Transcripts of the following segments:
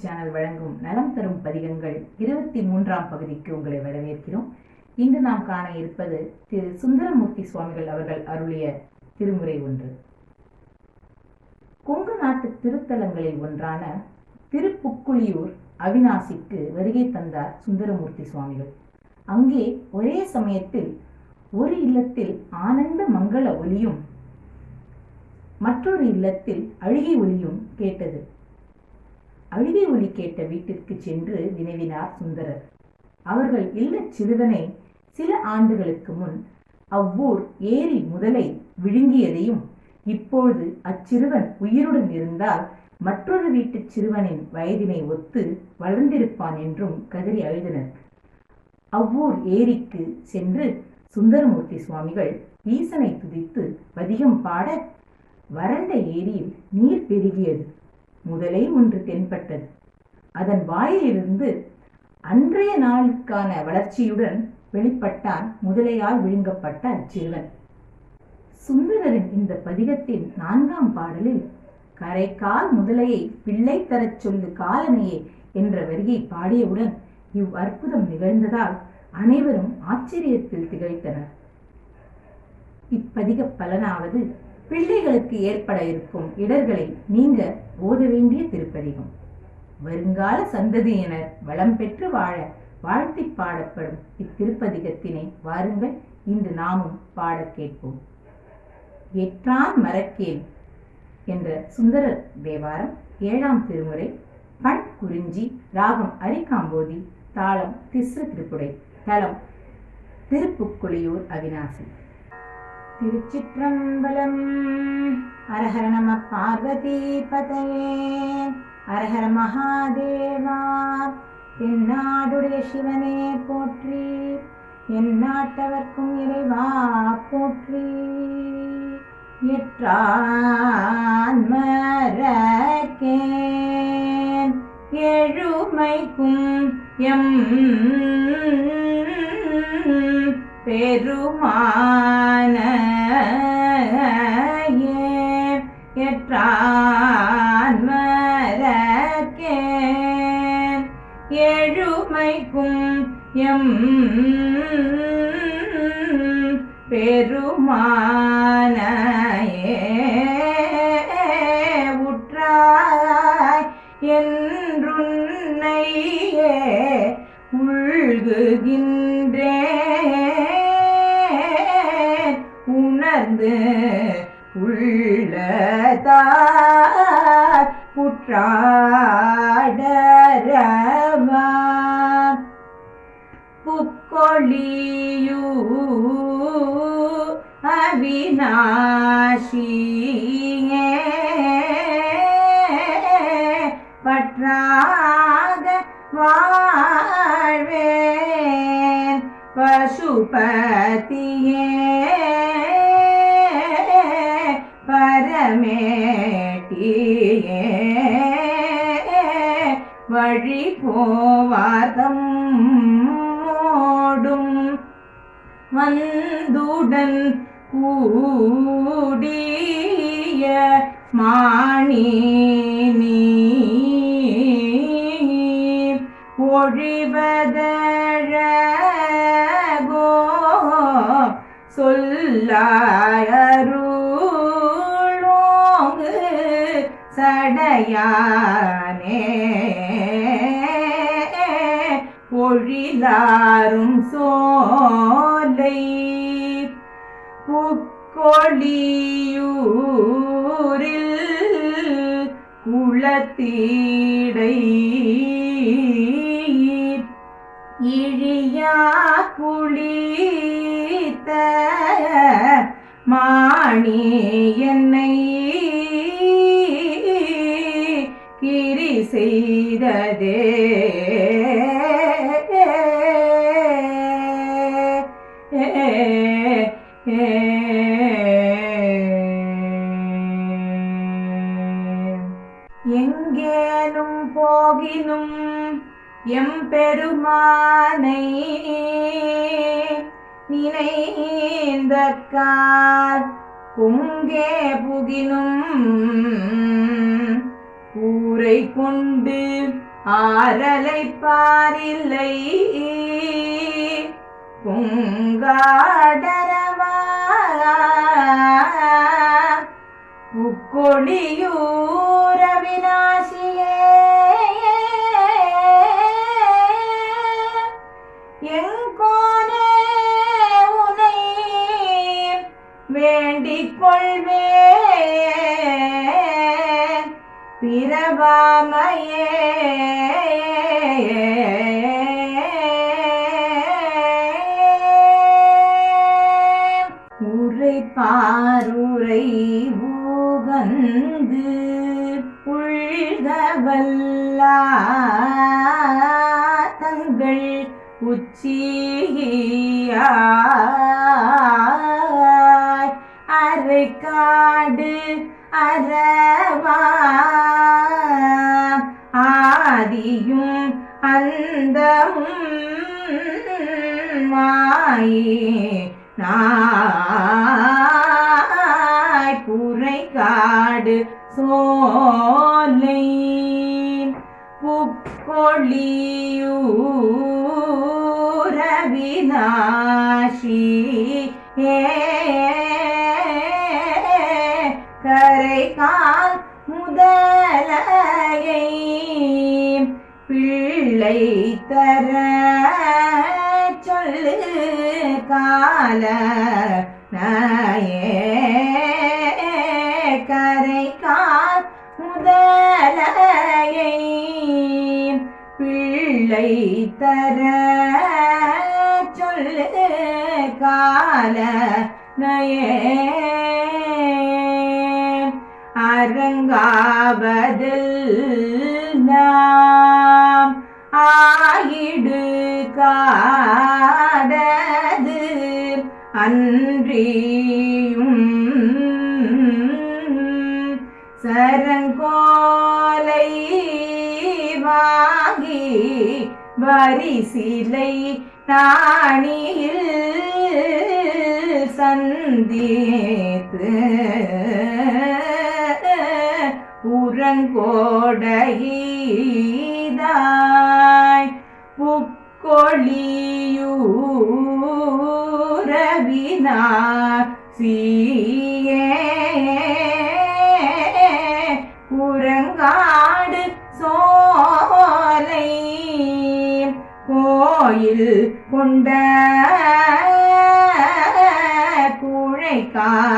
YouTube channel வழங்கும் நலம் தரும் பதிகங்கள் இருபத்தி மூன்றாம் பகுதிக்கு உங்களை வரவேற்கிறோம். இன்று நாம் காண இருப்பது திரு சுந்தரமூர்த்தி சுவாமிகள் அவர்கள் அருளிய திருமுறை ஒன்று. கொங்கு நாட்டு திருத்தலங்களில் ஒன்றான திருப்புக்குழியூர் அவிநாசிக்கு வருகை தந்தார் சுந்தரமூர்த்தி சுவாமிகள். அங்கே ஒரே சமயத்தில் ஒரு இல்லத்தில் ஆனந்த மங்கள ஒலியும் மற்றொரு இல்லத்தில் அழுகை ஒலியும் கேட்டது. அழுகை ஒலி கேட்ட வீட்டிற்கு சென்று வினவினார் சுந்தரர். அவர்கள் இல்லச் சிறுவனை சில ஆண்டுகளுக்கு முன் அவ்வூர் ஏரி முதலை விழுங்கியதையும் இப்பொழுது அச்சிறுவன் உயிருடன் இருந்தால் மற்றொரு வீட்டுச் சிறுவனின் வயதினை ஒத்து வளர்ந்திருப்பான் என்றும் கதறி அழுதனர். அவ்வூர் ஏரிக்கு சென்று சுந்தரமூர்த்தி சுவாமிகள் ஈசனை துதித்து பதிகம் பாட வறண்ட ஏரியில் நீர் பெருகியது. முதலை ஒன்று தென்பட்டது. அதன் வாயிலிருந்து அன்றைய நாளுக்கான வளர்ச்சியுடன் வெளிப்பட்டான் முதலையால் விழுங்கப்பட்ட அச்சிறுவன். சுந்தரரின் இந்த பதிகத்தின் நான்காம் பாடலில் கரைக்கால் முதலையை பிள்ளை தரச் சொல்லு காலனையே என்ற வரியை பாடியவுடன் இவ் அற்புதம் நிகழ்ந்ததால் அனைவரும் ஆச்சரியத்தில் திகழ்த்தனர் இப்பதிக பலனாவது பிள்ளைகளுக்கு ஏற்பட இருக்கும் இடர்களை நீங்க ஓத வேண்டிய திருப்பதிகம். வருங்கால சந்ததியினர் வளம் பெற்று வாழ வாழ்த்தி பாடப்படும் இத்திருப்பதிகத்தினை வாருங்கள். இன்று நாமும் பாடக் கேட்போம். எற்றான் மறக்கேன் என்ற சுந்தரர் தேவாரம் ஏழாம் திருமுறை. பண் குறிஞ்சி ராகம் அரிகாம்போதி தாளம் திஸ்ர திருப்புடை தலம் திருப்புக்குழியூர் அவிநாசி. திருச்சிற்றம்பலம். அரஹர நம பார்வதி பதையே அரஹர மகாதேவா தென்னாடுடைய சிவனே போற்றி. என் நாட்டவர்க்கும் இறைவா போற்றி. எற்றான்மரக்கே எழுமைக்கும் எம் பெருமான எற்றான் எழுமைக்கும் எம் பெருமானே உற்றாய் என்றுன்னையே உள்குகின்றே உணர்ந்து உள்ளதார் புற்றாடரவா. புக்கொழியூ அவிநாசியே பற்றாக வாழ்வேன் பசுபதியே. வழி போவாதம் மோடும். வந்துடன் கூடிய மாணி நீ ஒழிவதழகோ சொல்லாயருளோங்கு சடையானே. பொழிலாரும் சோலை புக்கொழியூரில் குளத்தீடை இழியா குளித்த மாணி என்னை கிரி செய்ததே எங்கேனும் போகினும் எம்பெருமானை நினைந்த கார் குங்கே புகினும் ஊரை கொண்டு ஆரலை பாரில்லை. பொங்காடரவா புக்கொடியூர பிரபாமையே உரை பாருரை ஊகந்து உள்கவல்லாதங்கள் உச்சியாய் அரைக்காடு ஆதியும் அந்தமும் மாயே நாய் புரை காடு சோலை. புக்கொழியூரவினாஷி ஏ கரை கால் முதலையை பிள்ளை தர சொல்லு கால நயே கரை கால் முதலையை பிள்ளை தர சொல்லு கால நயே அரங்காவதில் அன்றியும் சரங்கோலை வாங்கி வரிசிலை நாணியில் சந்தித்து உரங்கோடையீதாய் புக்கொழி சீயே குரங்காடு சோலை கோயில் கொண்ட குழைக்காதனே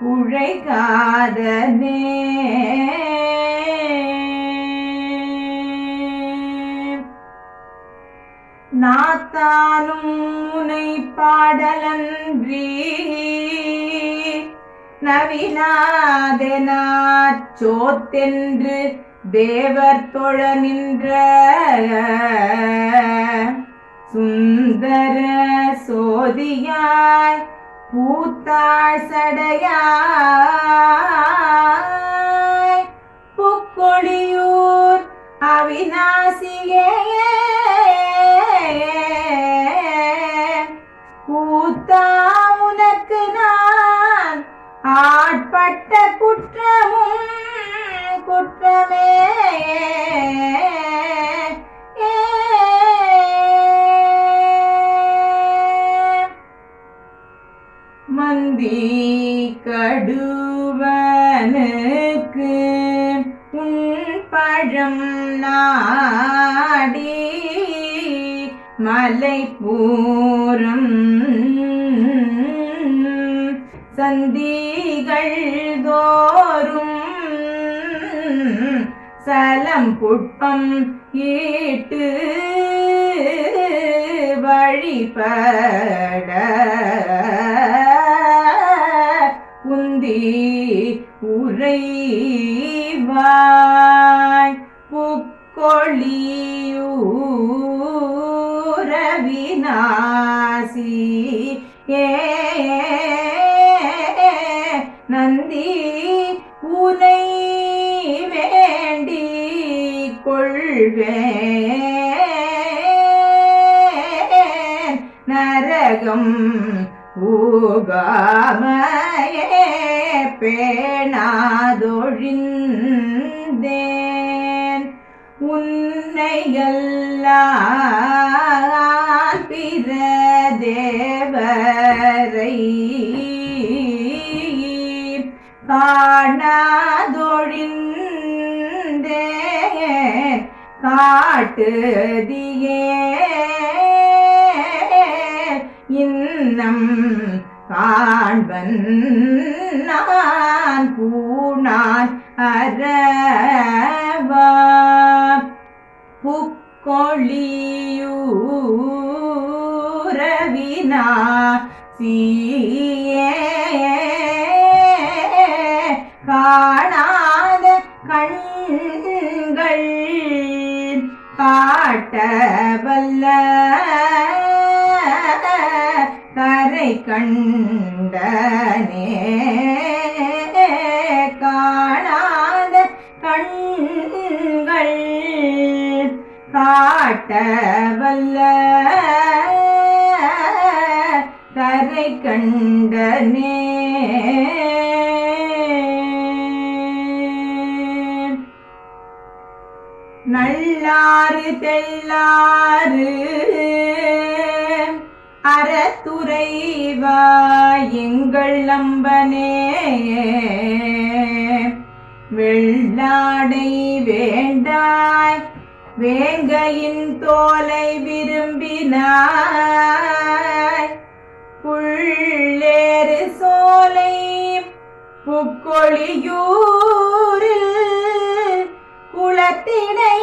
குழைக்காதனே. நவினாதெனாச்சோத்தென்று தேவர் தொழ நின்ற சுந்தர சோதியாய் பூத்தாள் சடையாய். புக்கொழியூர் அவிநாசியே கூத்தா சந்திகள் தோறும் சலம் புட்பம் ஈட்டு வழிபட குந்தி உரை உலகம் ஊகாமையே பேணாதொழிந்தேன். உன்னையெல்லாம் பிற தேவரை காணாதொழிந்தே காட்டுதியே இன்னம் காண்பன். நான் பூணான் அரவா புக்கொழியூரவினா சீயே. காணாத கண்கள் காட்டவல்ல கரை கண்டனே காணாத கண்கள் காட்டவல்ல. கரை கண்டனே. நல்லாறு தெல்லாறு அறத்துறைவா எங்கள் நம்பனே. வெள்ளாடை வேண்டாய் வேங்கையின் தோலை விரும்பினாய். புள்ளேறு சோலை புக்கொழியூரில் குளத்தினை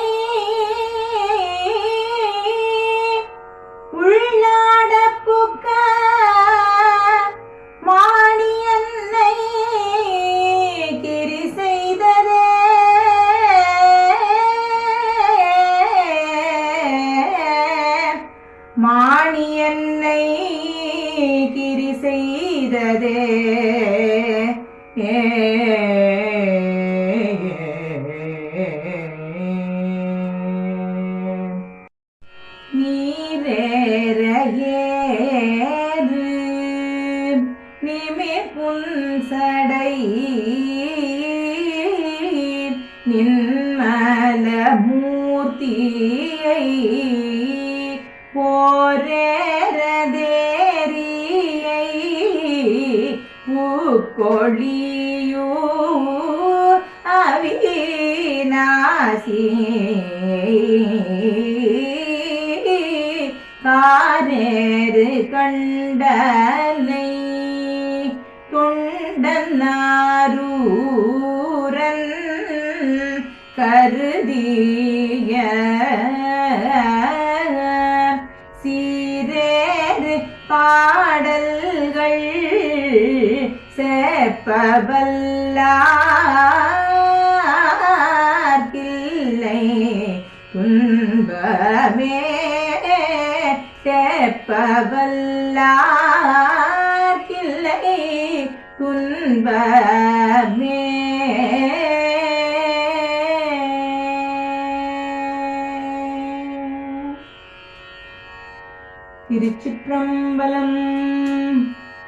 காரேறு கண்டலை தொண்டனாரூரன் கருதிய சீரேறு பாடல்கள் செப்பவல்லார்க்கில்லை திருச்சிற்றம்பலம்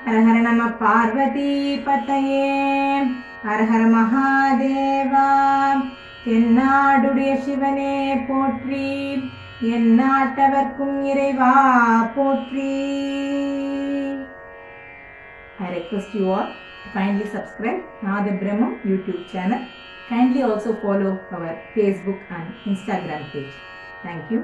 ஹரஹர நம பார்வதி பதையே ஹரஹர மகாதேவா தென்னாடுடைய சிவனே போற்றி எந்நாட்டவர்க்கும் இறைவா போற்றி I request you all to kindly subscribe Nada Brahmam YouTube channel. Kindly also follow our Facebook and Instagram page. Thank you.